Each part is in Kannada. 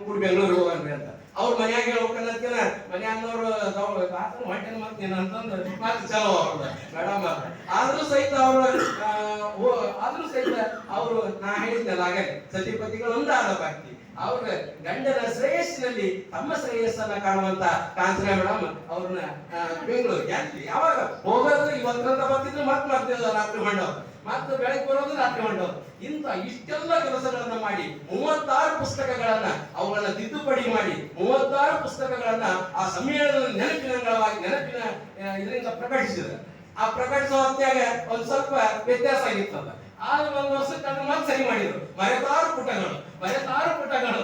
ಕೂಡಿ ಬೆಂಗಳೂರು ಹೋಗನ್ರಿ ಅಂತ. ಅವ್ರ ಮನ್ಯಾಗ ಹೇಳ್ಬೇಕನ್ನತ್ಕಿನ ಮನ್ಯಾನವ್ರು ಆತನ ಹೊಟ್ಟೆನ ಮತ್ತೆ ನೀನು ಅಂತಂದು ಮತ್ತೆ ಚಲೋ ಅವ್ರದ್ದು ಮೇಡಮ್ ಆದ್ರೂ ಸಹಿತ ಅವರು ಆದ್ರೂ ಸಹಿತ ಅವರು, ನಾ ಹೇಳಿದ್ದಲ್ಲ ಹಾಗೆ ಸತಿಪತಿಗಳು ಒಂದಾದ ಭಕ್ತಿ ಅವ್ರ ಗಂಡನ ಶ್ರೇಯಸ್ಸಿನಲ್ಲಿ ತಮ್ಮ ಶ್ರೇಯಸ್ಸನ್ನ ಕಾಣುವಂತ ಕಾಂಚನ ಮೇಡಮ್ ಅವ್ರನ್ನ ಬೆಂಗಳೂರು ಯಾವಾಗ? ಹೋಗೋದು ಇವತ್ತಂತ ಬರ್ತಿದ್ರು ಮತ್ತೆ ಮಾಡ್ತಿದ್ರು ರಾತ್ರಿ ಮಂಡವ್ ಮತ್ತೆ ಬೆಳಗ್ಗೆ ಬರೋದು ರಾತ್ರಿ ಮಂಡವ್ ಇಂಥ ಇಷ್ಟೆಲ್ಲ ಕೆಲಸಗಳನ್ನ ಮಾಡಿ, ಮೂವತ್ತಾರು ಪುಸ್ತಕಗಳನ್ನ ಅವುಗಳನ್ನ ತಿದ್ದುಪಡಿ ಮಾಡಿ, ಮೂವತ್ತಾರು ಪುಸ್ತಕಗಳನ್ನ ಆ ಸಮ್ಮೇಳನದ ನೆನಪಿನ ನೆನಪಿನ ಇದರಿಂದ ಪ್ರಕಟಿಸಿದ್ರು. ಆ ಪ್ರಕಟಿಸುವ ಹೊತ್ತಾಗ ಒಂದ್ ಸ್ವಲ್ಪ ವ್ಯತ್ಯಾಸ ಆಗಿತ್ತದ ಆದ್ರೆ ಒಂದು ವರ್ಷಕ್ಕೆ ಅದನ್ನ ಮತ್ತೆ ಸರಿ ಮಾಡಿದ್ರು. ಮರೆತಾರು ಪುಟಗಳು ಮರೆತಾರು ಪುಟಗಳು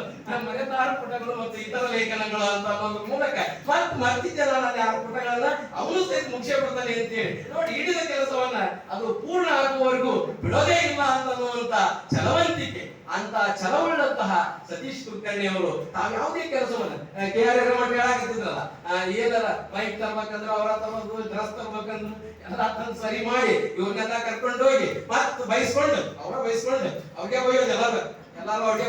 ಮರೆತಾರು ಪುಟಗಳು ಮತ್ತು ಇತರ ಲೇಖನಗಳು ಅಂತ ಒಂದು ಮೂಲಕ ಮತ್ತೆ ಮರ್ತಿದ್ದೆ ನಾನು ಆ ಪುಟಗಳನ್ನ, ಅವನು ಸಹಿತ ಬರ್ತಾನೆ ಅಂತೇಳಿ. ನೋಡಿ ಹಿಡಿದ ಅದು ಪೂರ್ಣ ಆಗುವವರೆಗೂ ಬಿಡೋದೇ ಇಲ್ಲ ಅಂತ ಚಲವಂತಿಕೆ. ಅಂತ ಚಲವಳ್ಳಂತಹ ಸತೀಶ್ ಕುಲಕರ್ಣಿ ಅವರು ತಾವು ಯಾವುದೇ ಕೆಲಸವನ್ನ ಕೆ ಆರ್ ಹಿರೇಮಠ ಹೇಳಾಕತ್ತಿದ್ರಲ್ಲ ಆ, ಏನಾರ ಬೈಕ್ ತರ್ಬೇಕಂದ್ರೆ ಅವರ ತಮ್ಮ ಡ್ರೆಸ್ ತರ್ಬೇಕಂದ್ರೆ ಎಲ್ಲ ತಂದ್ ಸರಿ ಮಾಡಿ ಇವ್ರನ್ನೆಲ್ಲ ಕರ್ಕೊಂಡು ಹೋಗಿ ಮತ್ತೆ ಬಯಸ್ಕೊಂಡು ಅವರ ಬಯಸ್ಕೊಂಡು ಅವ್ರಿಗೆ ಬೈಯೋದು ಎಲ್ಲಾರು. ಎಲ್ಲಾರು ಅವ್ರಿಗೆ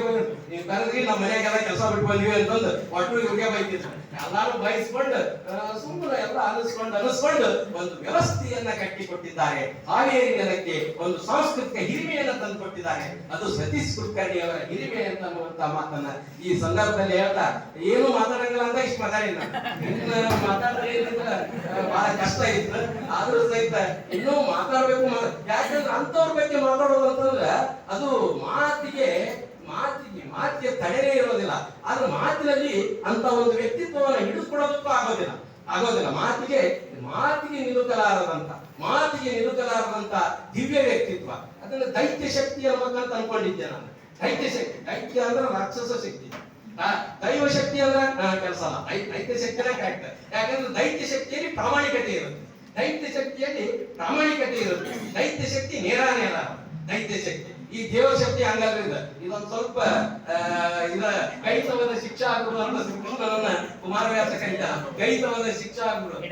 ನೀವು ಕರೆದ್ರಿ ನಮ್ಮ ಮನೆಯಾಗೆಲ್ಲ ಕೆಲಸ ಬಿಟ್ಟು ಬಂದಿವಿ ಅಂತಂದು ಒಟ್ಟು ಇವ್ರಿಗೆ ಬೈತಿದ್ರು. ಎಲ್ಲಾರು ಬಯಸ್ಕೊಂಡು ಸುಮ್ಮನೆ ಎಲ್ಲ ಅನಿಸ್ಕೊಂಡು ಅನಿಸ್ಕೊಂಡು ಒಂದು ವ್ಯವಸ್ಥೆಯನ್ನ ಕಟ್ಟಿಕೊಟ್ಟಿದ್ದಾರೆ. ಹಾವೇರಿ ನೆಲಕ್ಕೆ ಒಂದು ಸಾಂಸ್ಕೃತಿಕ ಹಿರಿಮೆಯನ್ನ ತಂದು ಕೊಟ್ಟಿದ್ದಾರೆ ಅದು ಸತೀಶ್ ಕುಲಕರ್ಣಿ ಅವರ ಹಿರಿಮೆ ಅಂತ ಅನ್ನುವಂತ ಮಾತನ್ನ ಈ ಸಂದರ್ಭದಲ್ಲಿ ಹೇಳ್ತಾ ಏನು ಮಾತಾಡಂಗಿಲ್ಲ ಅಂತ ಇಷ್ಟು ಮಾತಾಡಿಲ್ಲ ಮಾತಾಡಿದ್ರೆ ಆ, ಬಹಳ ಕಷ್ಟ ಇತ್ತು. ಆದ್ರೂ ಸಹಿತ ಇನ್ನೂ ಮಾತಾಡ್ಬೇಕು ಯಾಕಂದ್ರೆ ಅಂತವ್ರ ಬಗ್ಗೆ ಮಾತಾಡೋದು ಅಂತಂದ್ರೆ ಅದು ಮಾತಿಗೆ ಮಾತಿಗೆ ಮಾತಿಗೆ ತಡೆನೇ ಇರೋದಿಲ್ಲ ಆದ್ರೆ ಮಾತಿನಲ್ಲಿ ಅಂತ ಒಂದು ವ್ಯಕ್ತಿತ್ವವನ್ನು ಹಿಡಿದುಕೊಡೋದಕ್ಕೂ ಆಗೋದಿಲ್ಲ. ಆಗೋದಿಲ್ಲ. ಮಾತಿಗೆ ಮಾತಿಗೆ ನಿಲುಕಲಾರದಂತ ಮಾತಿಗೆ ನಿಲುಕಲಾರದಂತ ದಿವ್ಯ ವ್ಯಕ್ತಿತ್ವ. ಅದನ್ನ ದೈತ್ಯ ಶಕ್ತಿ ಅನ್ನಬೇಕಂತ ಅನ್ಕೊಂಡಿದ್ದೆ ನಾನು. ದೈತ್ಯ ಶಕ್ತಿ. ದೈತ್ಯ ಅಂದ್ರೆ ರಾಕ್ಷಸ ಶಕ್ತಿ. ದೈವ ಶಕ್ತಿ ಅಂದ್ರೆ ಕೆಲಸ ಅಲ್ಲ. ದೈತ್ಯ ಶಕ್ತಿನೇ ಕರೆಕ್ಟ್ ಯಾಕಂದ್ರೆ ದೈತ್ಯ ಶಕ್ತಿಯಲ್ಲಿ ಪ್ರಾಮಾಣಿಕತೆ ಇರುತ್ತೆ. ದೈತ್ಯ ಶಕ್ತಿಯಲ್ಲಿ ಪ್ರಾಮಾಣಿಕತೆ ಇರುತ್ತೆ. ದೈತ್ಯ ಶಕ್ತಿ ನೇರ ನೇರ. ದೈತ್ಯ ಶಕ್ತಿ. ಈ ದೇವಶಕ್ತಿ ಹಂಗಾದ್ರಿಂದ ಇದೊಂದು ಸ್ವಲ್ಪ ಇದ ಕೈತವದ ಶಿಕ್ಷಾ ಆಗ್ಬಿಡು ಅಂತ ಶ್ರೀ ಕುಮಾರವ್ಯಾಸ ಕರೀತ ಕೈತವದ ಶಿಕ್ಷಾ ಆಗ್ಬಿಡು.